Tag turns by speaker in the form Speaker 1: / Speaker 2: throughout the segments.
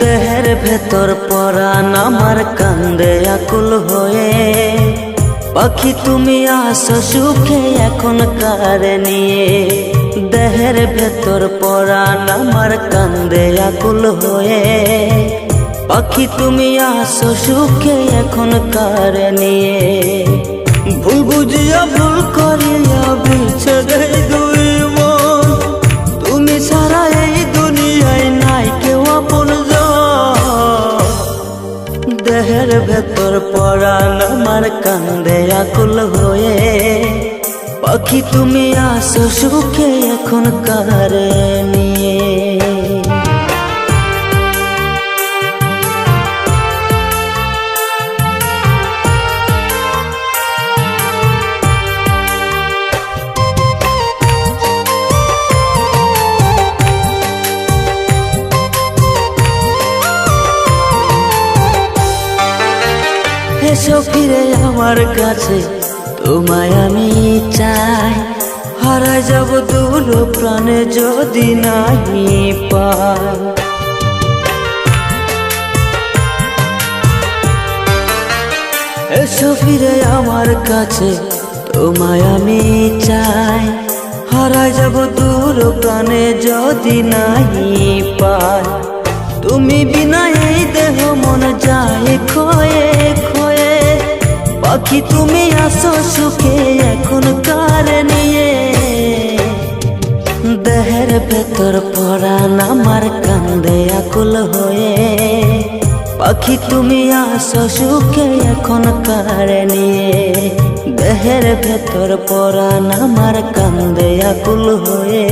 Speaker 1: ভেতর পরাণ আমার কান্দে আকুল হয়ে। পাখি তুমি আসো সুখে এখন কারে নিয়ে। দেহের ভেতর পরাণ আমার কান্দে আকুল হয়ে। পাখি তুমি আসো সুখে এখন কারে নিয়ে। দেহের পড়াল আমার কান্দে আকুল হয়ে। পাখি তুমি আসো সুখে এখন কারে এসো ফিরে আমার কাছে। তোমায় আমি চাই। হারাই যাব দূর প্রাণে যদি নাহি পাই। এসো ফিরে আমার কাছে, তোমায় আমি চাই। হারাই যাব দূর প্রাণে যদি নাহি পাই। তুমি বিনা পাখি তুমি আসো সুখে? এখন কার নিয়ে? দেহের ভেতর পরাণ আমার কান্দে আকুল হয়ে। পাখি তুমি আসো সুখে? এখন কার নিয়ে? দেহের ভেতর পরাণ আমার কান্দে আকুল হয়ে।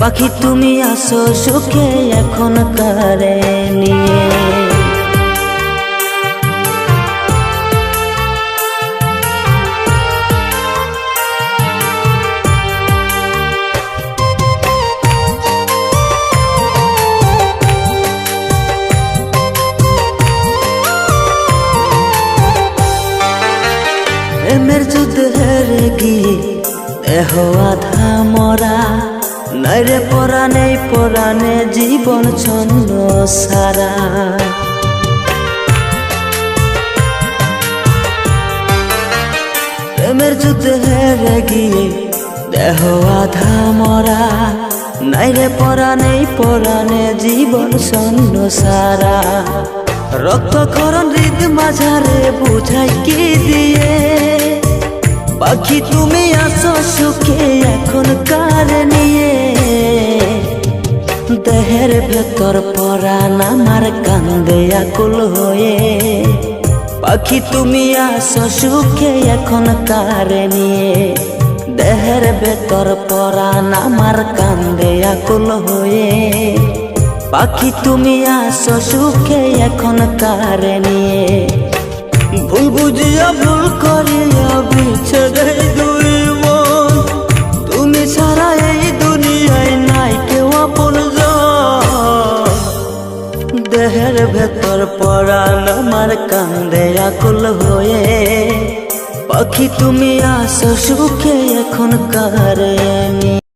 Speaker 1: পাখি তুমি আসো সুখে? এখন কারে নিয়ে? প্রেমের যুদ্ধ হেরে গিয়ে দেহ আধা মরা। নাইরে পরাণে পরাণে জীবন ছন্ন সারা। প্রেমের যুদ্ধ হেরে গিয়ে দেহ আধা মরা। নাইরে পরাণে পরাণে জীবন ছন্ন সারা। রক্তক্ষরণ হৃদ মাঝারে বুঝাই কি দিয়ে পাখি তুমি আসো সুখে এখন কার নিয়ে? দেহের ভেতর পরাণ আমার কান্দে আকুল হয়ে। পাখি তুমি আসো সুখে এখন কার নিয়ে? দেহের ভেতর পরাণ আমার কান্দে আকুল হয়ে। পাখি তুমি আসো সুখে এখন কারে নিয়ে? ভুল বুঝিয়া ভুল করিয়া বিছেদে দুই মন। তুমি সারা এই দুনিয়ায় নাই কেউ আপন দেহের ভেতর পড়ান আমার কান্দে, আকুল হয়ে। পাখি তুমি আসো, সুখে এখন কারে